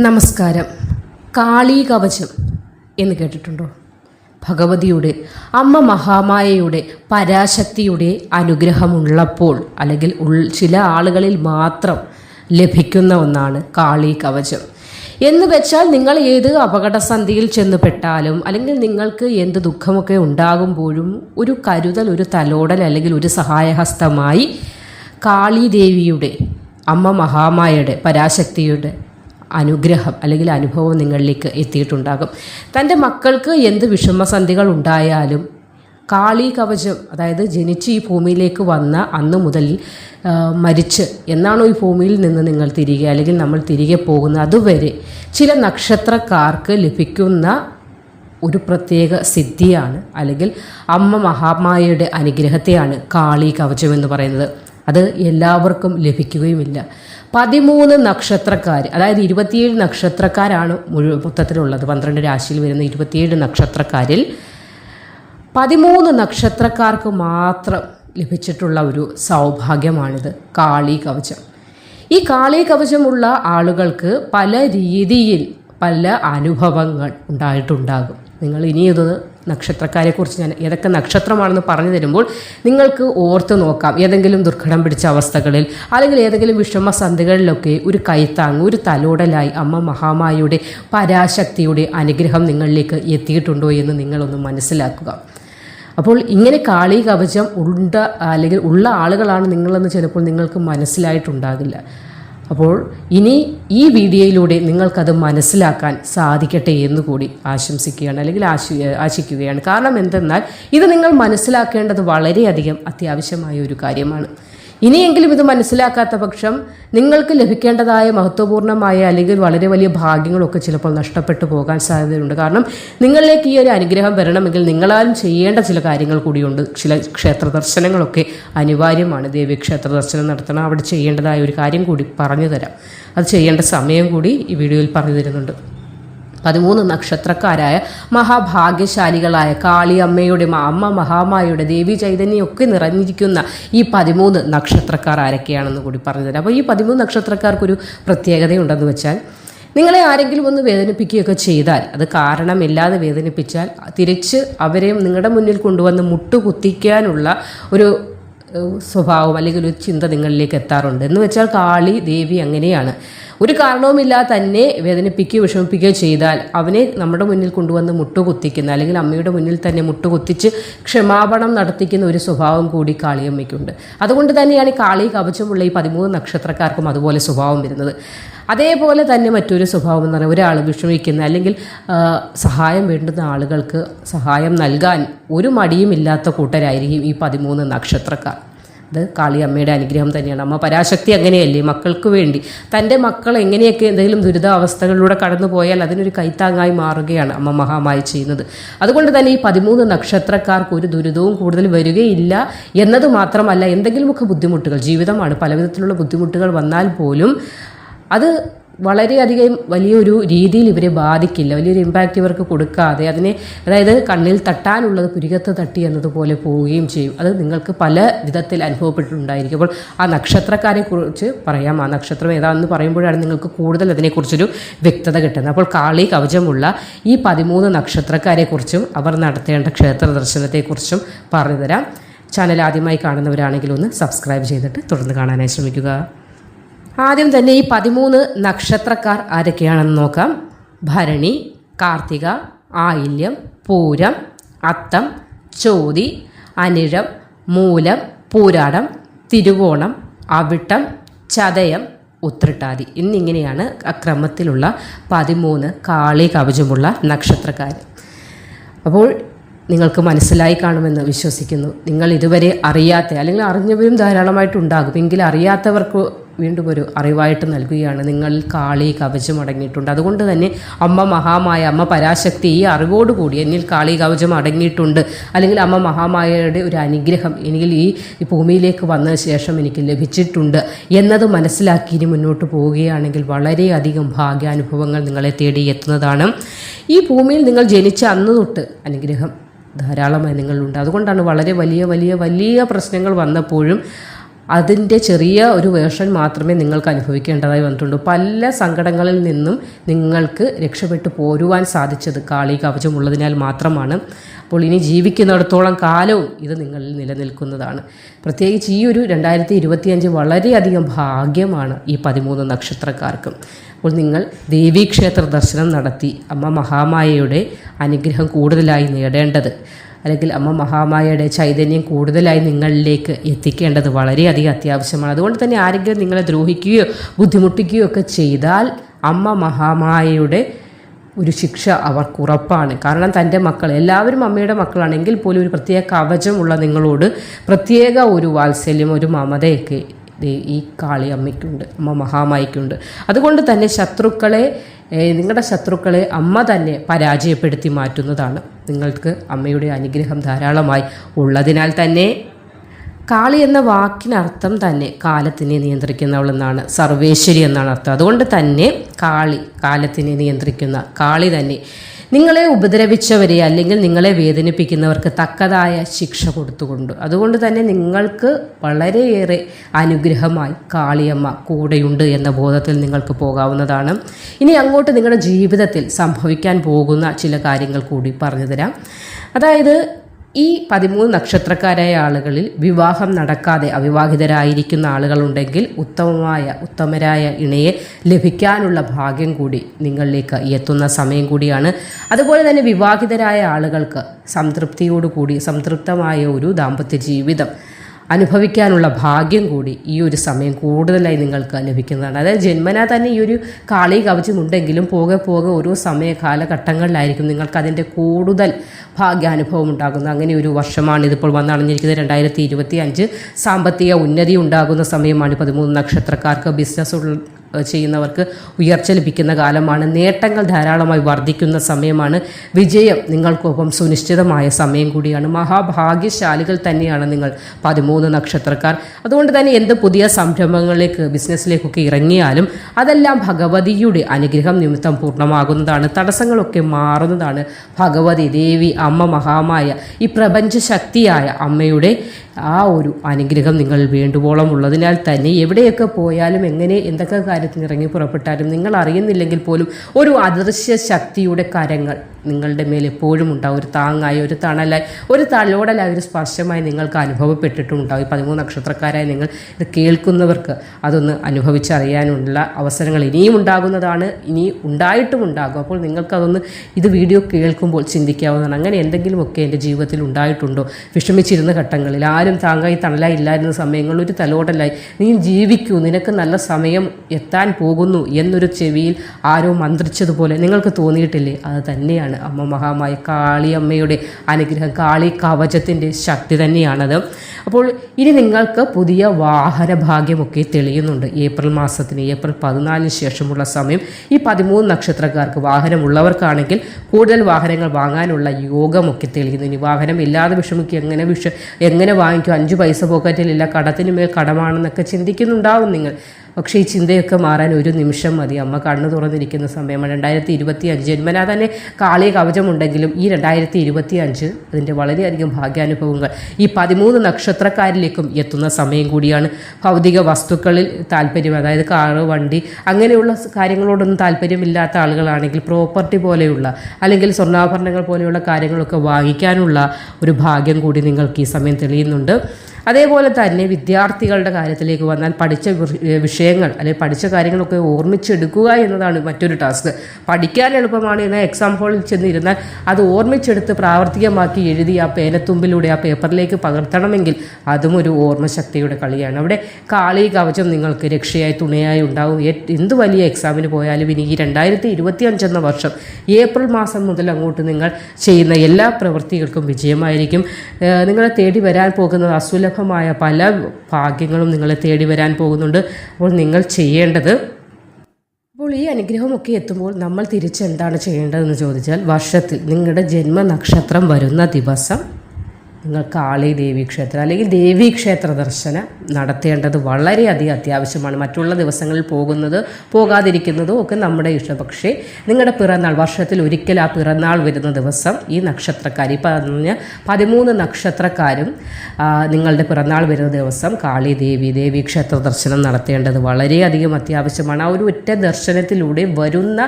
നമസ്കാരം. കാളീ കവചം എന്ന് കേട്ടിട്ടുണ്ടോ? ഭഗവതിയുടെ അമ്മ മഹാമായയുടെ പരാശക്തിയുടെ അനുഗ്രഹമുള്ളപ്പോൾ അല്ലെങ്കിൽ ഉൾ ചില ആളുകളിൽ മാത്രം ലഭിക്കുന്ന ഒന്നാണ് കാളീ കവചം. എന്ന് വെച്ചാൽ നിങ്ങൾ ഏത് അപകടസന്ധിയിൽ ചെന്ന് പെട്ടാലും അല്ലെങ്കിൽ നിങ്ങൾക്ക് എന്ത് ദുഃഖമൊക്കെ ഉണ്ടാകുമ്പോഴും ഒരു കരുതൽ ഒരു തലോടൽ അല്ലെങ്കിൽ ഒരു സഹായഹസ്തമായി കാളീദേവിയുടെ അമ്മ മഹാമായയുടെ പരാശക്തിയുടെ അനുഗ്രഹം അല്ലെങ്കിൽ അനുഭവം നിങ്ങളിലേക്ക് എത്തിയിട്ടുണ്ടാകും. തന്റെ മക്കൾക്ക് എന്ത് വിഷമസന്ധികൾ ഉണ്ടായാലും കാളി കവചം അതായത് ജനിച്ച് ഈ ഭൂമിയിലേക്ക് വന്ന അന്ന് മുതൽ മരിച്ച് എന്നാണോ ഈ ഭൂമിയിൽ നിന്ന് നിങ്ങൾ തിരികെ അല്ലെങ്കിൽ നമ്മൾ തിരികെ പോകുന്നത്? അതുവരെ ചില നക്ഷത്രക്കാർക്ക് ലഭിക്കുന്ന ഒരു പ്രത്യേക സിദ്ധിയാണ് അല്ലെങ്കിൽ അമ്മ മഹാമായയുടെ അനുഗ്രഹത്തെയാണ് കാളി കവചം എന്ന് പറയുന്നത്. അത് എല്ലാവർക്കും ലഭിക്കുകയുമില്ല. പതിമൂന്ന് നക്ഷത്രക്കാർ അതായത് ഇരുപത്തിയേഴ് നക്ഷത്രക്കാരാണ് മുഴുവൻ മൊത്തത്തിലുള്ളത്. പന്ത്രണ്ട് രാശിയിൽ വരുന്ന ഇരുപത്തിയേഴ് നക്ഷത്രക്കാരിൽ പതിമൂന്ന് നക്ഷത്രക്കാർക്ക് മാത്രം ലഭിച്ചിട്ടുള്ള ഒരു സൗഭാഗ്യമാണിത്. കാളി കവചം. ഈ കാളി കവചമുള്ള ആളുകൾക്ക് പല രീതിയിൽ പല അനുഭവങ്ങൾ ഉണ്ടായിട്ടുണ്ടാകും. നിങ്ങൾ ഇനി ഇത് നക്ഷത്രക്കാരെക്കുറിച്ച് ഞാൻ ഏതൊക്കെ നക്ഷത്രമാണെന്ന് പറഞ്ഞു തരുമ്പോൾ നിങ്ങൾക്ക് ഓർത്ത് നോക്കാം. ഏതെങ്കിലും ദുർഘടം പിടിച്ച അവസ്ഥകളിൽ അല്ലെങ്കിൽ ഏതെങ്കിലും വിഷമസന്ധികളിലൊക്കെ ഒരു കൈത്താങ് ഒരു തലോടലായി അമ്മ മഹാമായുടെ പരാശക്തിയുടെ അനുഗ്രഹം നിങ്ങളിലേക്ക് എത്തിയിട്ടുണ്ടോ എന്ന് നിങ്ങളൊന്ന് മനസ്സിലാക്കുക. അപ്പോൾ ഇങ്ങനെ കാളി കവചം ഉണ്ട് അല്ലെങ്കിൽ ഉള്ള ആളുകളാണ് നിങ്ങളെന്ന് ചിലപ്പോൾ നിങ്ങൾക്ക് മനസ്സിലായിട്ടുണ്ടാകില്ല. അപ്പോൾ ഇനി ഈ വീഡിയോയിലൂടെ നിങ്ങൾക്കത് മനസ്സിലാക്കാൻ സാധിക്കട്ടെ എന്ന് കൂടി ആശംസിക്കുകയാണ് അല്ലെങ്കിൽ ആശി ആശിക്കുകയാണ്. കാരണം എന്തെന്നാൽ ഇത് നിങ്ങൾ മനസ്സിലാക്കേണ്ടത് വളരെയധികം അത്യാവശ്യമായ ഒരു കാര്യമാണ്. ഇനിയെങ്കിലും ഇത് മനസ്സിലാക്കാത്ത പക്ഷം നിങ്ങൾക്ക് ലഭിക്കേണ്ടതായ മഹത്വപൂർണമായ അല്ലെങ്കിൽ വളരെ വലിയ ഭാഗ്യങ്ങളൊക്കെ ചിലപ്പോൾ നഷ്ടപ്പെട്ടു പോകാൻ സാധ്യതയുണ്ട്. കാരണം നിങ്ങളിലേക്ക് ഈ ഒരു അനുഗ്രഹം വരണമെങ്കിൽ നിങ്ങളാലും ചെയ്യേണ്ട ചില കാര്യങ്ങൾ കൂടിയുണ്ട്. ചില ക്ഷേത്ര ദർശനങ്ങളൊക്കെ അനിവാര്യമാണ്. ദേവി ക്ഷേത്ര ദർശനം നടത്തണം. അവിടെ ചെയ്യേണ്ടതായ ഒരു കാര്യം കൂടി പറഞ്ഞു തരാം. അത് ചെയ്യേണ്ട സമയം കൂടി ഈ വീഡിയോയിൽ പറഞ്ഞു തരുന്നുണ്ട്. പതിമൂന്ന് നക്ഷത്രക്കാരായ മഹാഭാഗ്യശാലികളായ കാളിയമ്മയുടെ അമ്മ മഹാമായയുടെ ദേവി ചൈതന്യമൊക്കെ നിറഞ്ഞിരിക്കുന്ന ഈ പതിമൂന്ന് നക്ഷത്രക്കാർ ആരൊക്കെയാണെന്ന് കൂടി പറഞ്ഞു തരാം അപ്പോൾ ഈ പതിമൂന്ന് നക്ഷത്രക്കാർക്കൊരു പ്രത്യേകതയുണ്ടെന്ന് വെച്ചാൽ നിങ്ങളെ ആരെങ്കിലും ഒന്ന് വേദനിപ്പിക്കുകയൊക്കെ ചെയ്താൽ അത് കാരണമില്ലാതെ വേദനിപ്പിച്ചാൽ തിരിച്ച് അവരെ നിങ്ങളുടെ മുന്നിൽ കൊണ്ടുവന്ന് മുട്ടുകുത്തിക്കാനുള്ള ഒരു സ്വഭാവം അല്ലെങ്കിൽ ഒരു ചിന്ത നിങ്ങളിലേക്ക് എത്താറുണ്ട്. എന്ന് വെച്ചാൽ കാളി ദേവി അങ്ങനെയാണ്. ഒരു കാരണവുമില്ലാതെ തന്നെ വേദനിപ്പിക്കുകയോ വിഷമിപ്പിക്കുകയോ ചെയ്താൽ അവനെ നമ്മുടെ മുന്നിൽ കൊണ്ടുവന്ന് മുട്ടുകുത്തിക്കുന്ന അല്ലെങ്കിൽ അമ്മയുടെ മുന്നിൽ തന്നെ മുട്ടുകുത്തിച്ച് ക്ഷമാപണം നടത്തിക്കുന്ന ഒരു സ്വഭാവം കൂടി കാളിയമ്മയ്ക്കുണ്ട്. അതുകൊണ്ട് തന്നെയാണ് ഈ കാളി കവചമുള്ള ഈ പതിമൂന്ന് നക്ഷത്രക്കാർക്കും അതുപോലെ സ്വഭാവം വരുന്നത്. അതേപോലെ തന്നെ മറ്റൊരു സ്വഭാവം എന്ന് പറഞ്ഞാൽ ഒരാൾ വിഷമിക്കുന്ന അല്ലെങ്കിൽ സഹായം വേണ്ടുന്ന ആളുകൾക്ക് സഹായം നൽകാൻ ഒരു മടിയുമില്ലാത്ത കൂട്ടരായിരിക്കും ഈ പതിമൂന്ന് നക്ഷത്രക്കാർ. അത് കാളി അമ്മയുടെ അനുഗ്രഹം തന്നെയാണ്. അമ്മ പരാശക്തി അങ്ങനെയല്ലേ? മക്കൾക്ക് വേണ്ടി. തന്റെ മക്കൾ എങ്ങനെയൊക്കെ എന്തെങ്കിലും ദുരിതാവസ്ഥകളിലൂടെ കടന്നു പോയാൽ അതിനൊരു കൈത്താങ്ങായി മാറുകയാണ് അമ്മ മഹാമായി ചെയ്യുന്നത്. അതുകൊണ്ട് തന്നെ ഈ പതിമൂന്ന് നക്ഷത്രക്കാർക്ക് ഒരു ദുരിതവും കൂടുതൽ വരികയില്ല എന്നത് മാത്രമല്ല എന്തെങ്കിലുമൊക്കെ ബുദ്ധിമുട്ടുകൾ ജീവിതമാണ് പലവിധത്തിലുള്ള ബുദ്ധിമുട്ടുകൾ വന്നാൽ പോലും അത് വളരെയധികം വലിയൊരു രീതിയിൽ ഇവരെ ബാധിക്കില്ല. വലിയൊരു ഇമ്പാക്റ്റ് ഇവർക്ക് കൊടുക്കാതെ അതിനെ അതായത് കണ്ണിൽ തട്ടാനുള്ളത് പുരികത്ത് തട്ടി എന്നതുപോലെ പോവുകയും ചെയ്യും. അത് നിങ്ങൾക്ക് പല വിധത്തിൽ അനുഭവപ്പെട്ടിട്ടുണ്ടായിരിക്കും. അപ്പോൾ ആ നക്ഷത്രക്കാരെ കുറിച്ച് പറയാം. ആ നക്ഷത്രം ഏതാണെന്ന് പറയുമ്പോഴാണ് നിങ്ങൾക്ക് കൂടുതൽ അതിനെക്കുറിച്ചൊരു വ്യക്തത കിട്ടുന്നത്. അപ്പോൾ കാളി കവചമുള്ള ഈ പതിമൂന്ന് നക്ഷത്രക്കാരെക്കുറിച്ചും അവർ നടത്തേണ്ട ക്ഷേത്ര ദർശനത്തെക്കുറിച്ചും പറഞ്ഞുതരാം ചാനൽ ആദ്യമായി കാണുന്നവരാണെങ്കിൽ ഒന്ന് സബ്സ്ക്രൈബ് ചെയ്തിട്ട് തുടർന്ന് കാണാനായി ശ്രമിക്കുക. ആദ്യം തന്നെ ഈ പതിമൂന്ന് നക്ഷത്രക്കാർ ആരൊക്കെയാണെന്ന് നോക്കാം. ഭരണി കാർത്തിക ആയില്യം പൂരം അത്തം ചോതി അനിഴം മൂലം പൂരാടം തിരുവോണം അവിട്ടം ചതയം ഉത്രട്ടാതി എന്നിങ്ങനെയാണ് അക്രമത്തിലുള്ള പതിമൂന്ന് കാളി കവചമുള്ള നക്ഷത്രക്കാർ അപ്പോൾ നിങ്ങൾക്ക് മനസ്സിലായി കാണുമെന്ന് വിശ്വസിക്കുന്നു. നിങ്ങൾ ഇതുവരെ അറിയാത്ത അല്ലെങ്കിൽ അറിഞ്ഞവരും ധാരാളമായിട്ടുണ്ടാകും എങ്കിൽ അറിയാത്തവർക്ക് വീണ്ടും ഒരു അറിവായിട്ട് നൽകുകയാണ്. നിങ്ങൾ കാളി കവചം അടങ്ങിയിട്ടുണ്ട്. അതുകൊണ്ട് തന്നെ അമ്മ മഹാമായ അമ്മ പരാശക്തി ഈ അറിവോടുകൂടി എന്നിൽ കാളി കവചം അടങ്ങിയിട്ടുണ്ട്. അല്ലെങ്കിൽ അമ്മ മഹാമായയുടെ ഒരു അനുഗ്രഹം എനിക്ക് ഈ ഭൂമിയിലേക്ക് വന്നതിന് ശേഷം എനിക്ക് ലഭിച്ചിട്ടുണ്ട് എന്നത് മനസ്സിലാക്കി ഇനി മുന്നോട്ട് പോവുകയാണെങ്കിൽ വളരെയധികം ഭാഗ്യാനുഭവങ്ങൾ നിങ്ങളെ തേടി എത്തുന്നതാണ്. ഈ ഭൂമിയിൽ നിങ്ങൾ ജനിച്ച അന്ന് തൊട്ട് അനുഗ്രഹം ധാരാളമായി നിങ്ങളുണ്ട് അതുകൊണ്ടാണ് വളരെ വലിയ വലിയ വലിയ പ്രശ്നങ്ങൾ വന്നപ്പോഴും അതിന്റെ ചെറിയ ഒരു വേർഷൻ മാത്രമേ നിങ്ങൾക്ക് അനുഭവിക്കേണ്ടതായി വന്നിട്ടുള്ളൂ. പല സങ്കടങ്ങളിൽ നിന്നും നിങ്ങൾക്ക് രക്ഷപ്പെട്ടു പോരുവാൻ സാധിച്ചത് കാളി കവചമുള്ളതിനാൽ മാത്രമാണ്. അപ്പോൾ ഇനി ജീവിക്കുന്നിടത്തോളം കാലവും ഇത് നിങ്ങളിൽ നിലനിൽക്കുന്നതാണ്. പ്രത്യേകിച്ച് ഈ ഒരു രണ്ടായിരത്തി ഇരുപത്തിയഞ്ച് വളരെയധികം ഭാഗ്യമാണ് ഈ പതിമൂന്ന് നക്ഷത്രക്കാർക്കും. അപ്പോൾ നിങ്ങൾ ദേവീക്ഷേത്ര ദർശനം നടത്തി അമ്മ മഹാമായയുടെ അനുഗ്രഹം കൂടുതലായി നേടേണ്ടത്. അല്ലെങ്കിൽ അമ്മ മഹാമായയുടെ ചൈതന്യം കൂടുതലായി നിങ്ങളിലേക്ക് എത്തിക്കേണ്ടത് വളരെയധികം അത്യാവശ്യമാണ്. അതുകൊണ്ട് തന്നെ ആരെങ്കിലും നിങ്ങളെ ദ്രോഹിക്കുകയോ ബുദ്ധിമുട്ടിക്കുകയോ ഒക്കെ ചെയ്താൽ അമ്മ മഹാമായയുടെ ഒരു ശിക്ഷ അവർക്ക് ഉറപ്പാണ്. കാരണം തന്റെ മക്കൾ എല്ലാവരും അമ്മയുടെ മക്കളാണെങ്കിൽ പോലും ഒരു പ്രത്യേക കവചമുള്ള നിങ്ങളോട് പ്രത്യേക ഒരു വാത്സല്യം ഒരു മമതയൊക്കെ ഈ കാളി അമ്മയ്ക്കുണ്ട് അമ്മ മഹാമായിക്കുണ്ട് അതുകൊണ്ട് തന്നെ ശത്രുക്കളെ നിങ്ങളുടെ ശത്രുക്കളെ അമ്മ തന്നെ പരാജയപ്പെടുത്തി മാറ്റുന്നതാണ്. നിങ്ങൾക്ക് അമ്മയുടെ അനുഗ്രഹം ധാരാളമായി ഉള്ളതിനാൽ തന്നെ കാളി എന്ന വാക്കിനർത്ഥം തന്നെ കാലത്തിനെ നിയന്ത്രിക്കുന്നവൾ എന്നാണ് സർവേശ്വരി എന്നാണ് അർത്ഥം. അതുകൊണ്ട് തന്നെ കാളി കാലത്തിനെ നിയന്ത്രിക്കുന്ന കാളി തന്നെ നിങ്ങളെ ഉപദ്രവിച്ചവരെ അല്ലെങ്കിൽ നിങ്ങളെ വേദനിപ്പിക്കുന്നവർക്ക് തക്കതായ ശിക്ഷ കൊടുത്തുകൊണ്ട്. അതുകൊണ്ട് തന്നെ നിങ്ങൾക്ക് വളരെയേറെ അനുഗ്രഹമായി കാളിയമ്മ കൂടെയുണ്ട് എന്ന ബോധത്തിൽ നിങ്ങൾക്ക് പോകാവുന്നതാണ്. ഇനി അങ്ങോട്ട് നിങ്ങളുടെ ജീവിതത്തിൽ സംഭവിക്കാൻ പോകുന്ന ചില കാര്യങ്ങൾ കൂടി പറഞ്ഞു തരാം. അതായത് ഈ പതിമൂന്ന് നക്ഷത്രക്കാരായ ആളുകളിൽ വിവാഹം നടക്കാതെ അവിവാഹിതരായിരിക്കുന്ന ആളുകളുണ്ടെങ്കിൽ ഉത്തമമായ ഉത്തമരായ ഇണയെ ലഭിക്കാനുള്ള ഭാഗ്യം കൂടി നിങ്ങളിലേക്ക് എത്തുന്ന സമയം കൂടിയാണ്. അതുപോലെ തന്നെ വിവാഹിതരായ ആളുകൾക്ക് സംതൃപ്തിയോടുകൂടി സംതൃപ്തമായ ഒരു ദാമ്പത്യ ജീവിതം അനുഭവിക്കാനുള്ള ഭാഗ്യം കൂടി ഈ ഒരു സമയം കൂടുതലായി നിങ്ങൾക്ക് ലഭിക്കുന്നതാണ്. അതായത് ജന്മനാ തന്നെ ഈ ഒരു കാളി കവചമുണ്ടെങ്കിലും പോകെ പോകെ ഓരോ സമയ കാലഘട്ടങ്ങളിലായിരിക്കും നിങ്ങൾക്ക് അതിന്റെ കൂടുതൽ ഭാഗ്യാനുഭവം ഉണ്ടാകുന്നത്. അങ്ങനെ ഒരു വർഷമാണ് ഇതിപ്പോൾ വന്നണഞ്ഞിരിക്കുന്നത് രണ്ടായിരത്തി ഇരുപത്തി അഞ്ച് സാമ്പത്തിക ഉന്നതി ഉണ്ടാകുന്ന സമയമാണ് പതിമൂന്ന് നക്ഷത്രക്കാർക്ക് ബിസിനസ് ചെയ്യുന്നവർക്ക് ഉയർച്ച ലഭിക്കുന്ന കാലമാണ്. നേട്ടങ്ങൾ ധാരാളമായി വർദ്ധിക്കുന്ന സമയമാണ്. വിജയം നിങ്ങൾക്കൊപ്പം സുനിശ്ചിതമായ സമയം കൂടിയാണ്. മഹാഭാഗ്യശാലികൾ തന്നെയാണ് നിങ്ങൾ പതിമൂന്ന് നക്ഷത്രക്കാർ. അതുകൊണ്ട് തന്നെ എന്ത് പുതിയ സംരംഭങ്ങളിലേക്ക് ബിസിനസ്സിലേക്കൊക്കെ ഇറങ്ങിയാലും അതെല്ലാം ഭഗവതിയുടെ അനുഗ്രഹം നിമിത്തം പൂർണമാകുന്നതാണ്. തടസ്സങ്ങളൊക്കെ മാറുന്നതാണ്. ഭഗവതി ദേവി അമ്മ മഹാമായ ഈ പ്രപഞ്ച ശക്തിയായ അമ്മയുടെ ആ ഒരു അനുഗ്രഹം നിങ്ങൾ വേണ്ടുവോളം ഉള്ളതിനാൽ തന്നെ എവിടെയൊക്കെ പോയാലും എങ്ങനെ എന്തൊക്കെ കാര്യത്തിന് ഇറങ്ങി പുറപ്പെട്ടാലും നിങ്ങൾ അറിയുന്നില്ലെങ്കിൽ പോലും ഒരു അദൃശ്യ ശക്തിയുടെ കരങ്ങൾ നിങ്ങളുടെ മേൽ എപ്പോഴും ഉണ്ടാവും. ഒരു താങ്ങായി ഒരു തണലായി ഒരു തലോടലായി ഒരു സ്പർശമായി നിങ്ങൾക്ക് അനുഭവപ്പെട്ടിട്ടുണ്ടാവും. ഈ പതിമൂന്ന് നക്ഷത്രക്കാരായ നിങ്ങൾ ഇത് കേൾക്കുന്നവർക്ക് അതൊന്ന് അനുഭവിച്ചറിയാനുള്ള അവസരങ്ങൾ ഇനിയും ഉണ്ടാകുന്നതാണ്. ഇനി ഉണ്ടായിട്ടും ഉണ്ടാകും. അപ്പോൾ നിങ്ങൾക്കതൊന്ന് ഇത് വീഡിയോ കേൾക്കുമ്പോൾ ചിന്തിക്കാവുന്നതാണ്. അങ്ങനെ എന്തെങ്കിലുമൊക്കെ എന്റെ ജീവിതത്തിൽ ഉണ്ടായിട്ടുണ്ടോ? വിഷമിച്ചിരുന്ന ഘട്ടങ്ങളിൽ ആരും താങ്ങായി തണലായി ഇല്ലായിരുന്ന സമയങ്ങളിൽ ഒരു തലോടലായി നീ ജീവിക്കൂ. നിനക്ക് നല്ല സമയം എത്താൻ പോകുന്നു എന്നൊരു ചെവിയിൽ ആരോ മന്ത്രിച്ചതുപോലെ നിങ്ങൾക്ക് തോന്നിയിട്ടില്ലേ? അത് തന്നെയാണ്. അമ്മ മഹാമായ കാളിയമ്മയുടെ അനുഗ്രഹം കാളി കവചത്തിന്റെ ശക്തി തന്നെയാണത്. അപ്പോൾ ഇനി നിങ്ങൾക്ക് പുതിയ വാഹന ഭാഗ്യമൊക്കെ തെളിയുന്നുണ്ട്. ഏപ്രിൽ മാസത്തിന് ഏപ്രിൽ പതിനാലിന് ശേഷമുള്ള സമയം ഈ പതിമൂന്ന് നക്ഷത്രക്കാർക്ക് വാഹനമുള്ളവർക്കാണെങ്കിൽ കൂടുതൽ വാഹനങ്ങൾ വാങ്ങാനുള്ള യോഗമൊക്കെ തെളിയുന്നു. ഇനി വാഹനം ഇല്ലാതെ വിഷമിക്കുക എങ്ങനെ വിഷ എങ്ങനെ വാങ്ങിക്കും? അഞ്ച് പൈസ പോക്കറ്റിലില്ല കടത്തിന് മേൽ കടമാണെന്നൊക്കെ ചിന്തിക്കുന്നുണ്ടാവും നിങ്ങൾ. പക്ഷേ ഈ ചിന്തയൊക്കെ മാറാൻ ഒരു നിമിഷം മതി. അമ്മ കണ്ണു തുറന്നിരിക്കുന്ന സമയമാണ് രണ്ടായിരത്തി ഇരുപത്തി അഞ്ച് ജന്മനാ തന്നെ കാളിയ കവചമുണ്ടെങ്കിലും ഈ രണ്ടായിരത്തി ഇരുപത്തി അഞ്ച് അതിന്റെ വളരെയധികം ഭാഗ്യാനുഭവങ്ങൾ ഈ പതിമൂന്ന് നക്ഷത്രക്കാരിലേക്കും എത്തുന്ന സമയം കൂടിയാണ്. ഭൗതിക വസ്തുക്കളിൽ താല്പര്യം അതായത് കാറ് വണ്ടി അങ്ങനെയുള്ള കാര്യങ്ങളോടൊന്നും താല്പര്യമില്ലാത്ത ആളുകളാണെങ്കിൽ പ്രോപ്പർട്ടി പോലെയുള്ള അല്ലെങ്കിൽ സ്വർണാഭരണങ്ങൾ പോലെയുള്ള കാര്യങ്ങളൊക്കെ വാങ്ങിക്കാനുള്ള ഒരു ഭാഗ്യം കൂടി നിങ്ങൾക്ക് ഈ സമയം തെളിയുന്നുണ്ട്. അതേപോലെ തന്നെ വിദ്യാർത്ഥികളുടെ കാര്യത്തിലേക്ക് വന്നാൽ പഠിച്ച വിഷയങ്ങൾ അല്ലെങ്കിൽ പഠിച്ച കാര്യങ്ങളൊക്കെ ഓർമ്മിച്ചെടുക്കുക എന്നതാണ് മറ്റൊരു ടാസ്ക്. പഠിക്കാൻ എളുപ്പമാണ് എന്നാൽ എക്സാം ഹാളിൽ ചെന്നിരുന്നാൽ അത് ഓർമ്മിച്ചെടുത്ത് പ്രാവർത്തികമാക്കി എഴുതി ആ പേനത്തുമ്പിലൂടെ ആ പേപ്പറിലേക്ക് പകർത്തണമെങ്കിൽ അതും ഒരു ഓർമ്മശക്തിയുടെ കളിയാണ്. അവിടെ കാളി കവചം നിങ്ങൾക്ക് രക്ഷയായി തുണയായി ഉണ്ടാവും. എന്ത് വലിയ എക്സാമിന് പോയാലും ഇനി ഈ രണ്ടായിരത്തി ഇരുപത്തി അഞ്ചെന്ന വർഷം ഏപ്രിൽ മാസം മുതൽ അങ്ങോട്ട് നിങ്ങൾ ചെയ്യുന്ന എല്ലാ പ്രവൃത്തികൾക്കും വിജയമായിരിക്കും. നിങ്ങളെ തേടി വരാൻ പോകുന്നത് അസുലഭമായ പല ഭാഗ്യങ്ങളും നിങ്ങളെ തേടി വരാൻ പോകുന്നുണ്ട്. അപ്പോൾ നിങ്ങൾ ചെയ്യേണ്ടത് അപ്പോൾ ഈ അനുഗ്രഹമൊക്കെ എത്തുമ്പോൾ നമ്മൾ തിരിച്ച് എന്താണ് ചെയ്യേണ്ടതെന്ന് ചോദിച്ചാൽ വർഷത്തിൽ നിങ്ങളുടെ ജന്മ നക്ഷത്രം വരുന്ന ദിവസം നിങ്ങൾ കാളി ദേവി ക്ഷേത്രം അല്ലെങ്കിൽ ദേവി ക്ഷേത്ര ദർശനം നടത്തേണ്ടത് വളരെയധികം അത്യാവശ്യമാണ്. മറ്റുള്ള ദിവസങ്ങളിൽ പോകുന്നത് പോകാതിരിക്കുന്നതും ഒക്കെ നമ്മുടെ ഇഷ്ടം. പക്ഷേ നിങ്ങളുടെ പിറന്നാൾ വർഷത്തിൽ ഒരിക്കൽ ആ പിറന്നാൾ വരുന്ന ദിവസം ഈ നക്ഷത്രക്കാർ ഈ പറഞ്ഞ പതിമൂന്ന് നക്ഷത്രക്കാരും നിങ്ങളുടെ പിറന്നാൾ വരുന്ന ദിവസം കാളി ദേവി ദേവി ക്ഷേത്ര ദർശനം നടത്തേണ്ടത് വളരെയധികം അത്യാവശ്യമാണ്. ആ ഒരു ഒറ്റ ദർശനത്തിലൂടെ വരുന്ന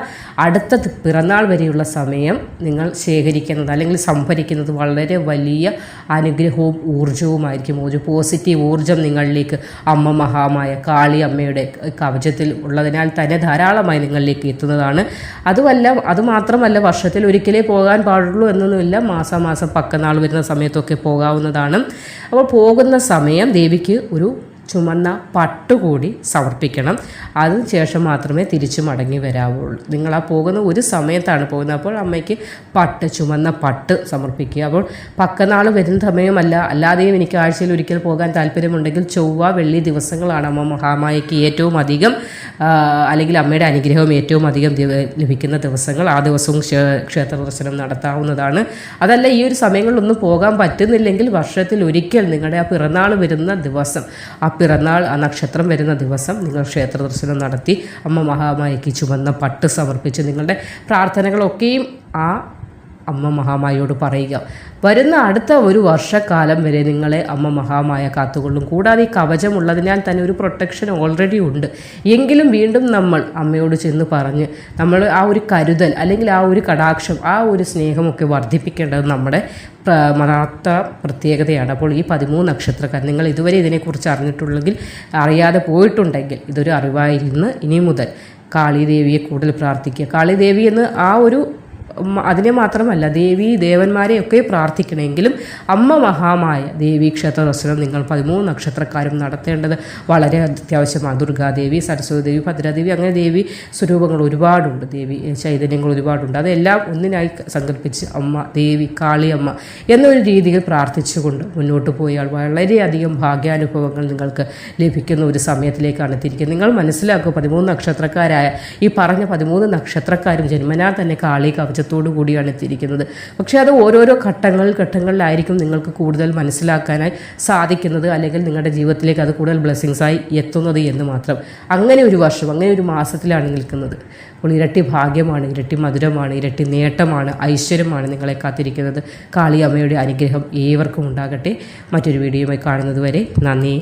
അടുത്ത പിറന്നാൾ വരെയുള്ള സമയം നിങ്ങൾ ശേഖരിക്കുന്നത് അല്ലെങ്കിൽ സംഭരിക്കുന്നത് വളരെ വലിയ അനുഗ്രഹവും ഊർജവുമായിരിക്കും. ഒരു പോസിറ്റീവ് ഊർജം നിങ്ങളിലേക്ക് അമ്മ മഹാമായ കാളി അമ്മയുടെ കവചത്തിൽ ഉള്ളതിനാൽ തന്നെ ധാരാളമായി നിങ്ങളിലേക്ക് എത്തുന്നതാണ്. അതുമല്ല അതുമാത്രമല്ല വർഷത്തിൽ ഒരിക്കലേ പോകാൻ പാടുള്ളൂ എന്നൊന്നുമില്ല. മാസം മാസം പക്കനാൾ വരുന്ന സമയത്തൊക്കെ പോകാവുന്നതാണ്. അപ്പോൾ പോകുന്ന സമയം ദേവിക്ക് ഒരു ചുമന്ന പട്ട് കൂടി സമർപ്പിക്കണം. അതിനുശേഷം മാത്രമേ തിരിച്ചു മടങ്ങി വരാവുള്ളൂ. നിങ്ങൾ ആ പോകുന്ന ഒരു സമയത്താണ് പോകുന്നത്. അപ്പോൾ അമ്മയ്ക്ക് പട്ട് ചുമന്ന പട്ട് സമർപ്പിക്കുക. അപ്പോൾ പക്കനാൾ വരുന്ന സമയമല്ല. അല്ലാതെയും എനിക്ക് ആഴ്ചയിൽ ഒരിക്കൽ പോകാൻ താല്പര്യമുണ്ടെങ്കിൽ ചൊവ്വ വെള്ളി ദിവസങ്ങളാണ് അമ്മ മഹാമായയ്ക്ക് ഏറ്റവും അധികം അല്ലെങ്കിൽ അമ്മയുടെ അനുഗ്രഹം ഏറ്റവും അധികം ലഭിക്കുന്ന ദിവസങ്ങൾ. ആ ദിവസവും ക്ഷേ- ക്ഷേത്ര ദർശനം നടത്താവുന്നതാണ്. അതല്ല ഈ ഒരു സമയങ്ങളിലൊന്നും പോകാൻ പറ്റുന്നില്ലെങ്കിൽ വർഷത്തിൽ ഒരിക്കൽ നിങ്ങളുടെ ആ പിറന്നാൾ വരുന്ന ദിവസം ആ പിറന്നാൾ നക്ഷത്രം വരുന്ന ദിവസം നിങ്ങൾ ക്ഷേത്ര ദർശനം നടത്തി അമ്മ മഹാമായയ്ക്ക് ചുമന്ന പട്ട് സമർപ്പിച്ച് നിങ്ങളുടെ പ്രാർത്ഥനകളൊക്കെയും ആ അമ്മ മഹാമായോട് പറയുക. വരുന്ന അടുത്ത ഒരു വർഷക്കാലം വരെ നിങ്ങളെ അമ്മ മഹാമായ കാത്തുകൊള്ളും. കൂടാതെ ഈ കവചമുള്ളതിനാൽ തന്നെ ഒരു പ്രൊട്ടക്ഷൻ ഓൾറെഡി ഉണ്ട്. എങ്കിലും വീണ്ടും നമ്മൾ അമ്മയോട് ചെന്ന് പറഞ്ഞ് നമ്മൾ ആ ഒരു കരുതൽ അല്ലെങ്കിൽ ആ ഒരു കടാക്ഷം ആ ഒരു സ്നേഹമൊക്കെ വർദ്ധിപ്പിക്കേണ്ടത് നമ്മുടെ മറാത്ത പ്രത്യേകതയാണ്. അപ്പോൾ ഈ പതിമൂന്ന് നക്ഷത്രക്കാർ നിങ്ങൾ ഇതുവരെ ഇതിനെക്കുറിച്ച് അറിഞ്ഞിട്ടുള്ളെങ്കിൽ അറിയാതെ പോയിട്ടുണ്ടെങ്കിൽ ഇതൊരു അറിവായിരുന്നു ഇനി മുതൽ കാളിദേവിയെ കൂടുതൽ പ്രാർത്ഥിക്കുക. കാളിദേവി എന്ന് ആ ഒരു അതിനെ മാത്രമല്ല ദേവി ദേവന്മാരെയൊക്കെ പ്രാർത്ഥിക്കണമെങ്കിലും അമ്മ മഹാമായ ദേവി ക്ഷേത്ര ദർശനം നിങ്ങൾ പതിമൂന്ന് നക്ഷത്രക്കാരും നടത്തേണ്ടത് വളരെ അത്യാവശ്യമാണ്. ദുർഗാദേവി സരസ്വതി ദേവി ഭദ്രാദേവി അങ്ങനെ ദേവി സ്വരൂപങ്ങൾ ഒരുപാടുണ്ട്. ദേവി ചൈതന്യങ്ങൾ ഒരുപാടുണ്ട്. അതെല്ലാം ഒന്നിനായി സങ്കല്പിച്ച് അമ്മ ദേവി കാളിയമ്മ എന്നൊരു രീതിയിൽ പ്രാർത്ഥിച്ചുകൊണ്ട് മുന്നോട്ട് പോയാൽ വളരെയധികം ഭാഗ്യാനുഭവങ്ങൾ നിങ്ങൾക്ക് ലഭിക്കുന്ന ഒരു സമയത്തിലേക്കാണ് എത്തിയിരിക്കുന്നത്. നിങ്ങൾ മനസ്സിലാക്കുക പതിമൂന്ന് നക്ഷത്രക്കാരായ ഈ പറഞ്ഞ പതിമൂന്ന് നക്ഷത്രക്കാരും ജന്മനാൽ തന്നെ കാളി കവചത്തോടു കൂടിയാണ് എത്തിയിരിക്കുന്നത് പക്ഷേ അത് ഓരോരോ ഘട്ടങ്ങൾ ഘട്ടങ്ങളിലായിരിക്കും നിങ്ങൾക്ക് കൂടുതൽ മനസ്സിലാക്കാനായി സാധിക്കുന്നത്. അല്ലെങ്കിൽ നിങ്ങളുടെ ജീവിതത്തിലേക്ക് അത് കൂടുതൽ ബ്ലെസ്സിങ്സായി എത്തുന്നത് എന്ന് മാത്രം. അങ്ങനെ ഒരു വർഷം അങ്ങനെ ഒരു മാസത്തിലാണ് നിൽക്കുന്നത്. അപ്പോൾ ഇരട്ടി ഭാഗ്യമാണ് ഇരട്ടി മധുരമാണ് ഇരട്ടി നേട്ടമാണ് ഐശ്വര്യമാണ് നിങ്ങളെ കാത്തിരിക്കുന്നത്. കാളിയമ്മയുടെ അനുഗ്രഹം ഏവർക്കും ഉണ്ടാകട്ടെ. മറ്റൊരു വീഡിയോയുമായി കാണുന്നത് വരെ നന്ദി.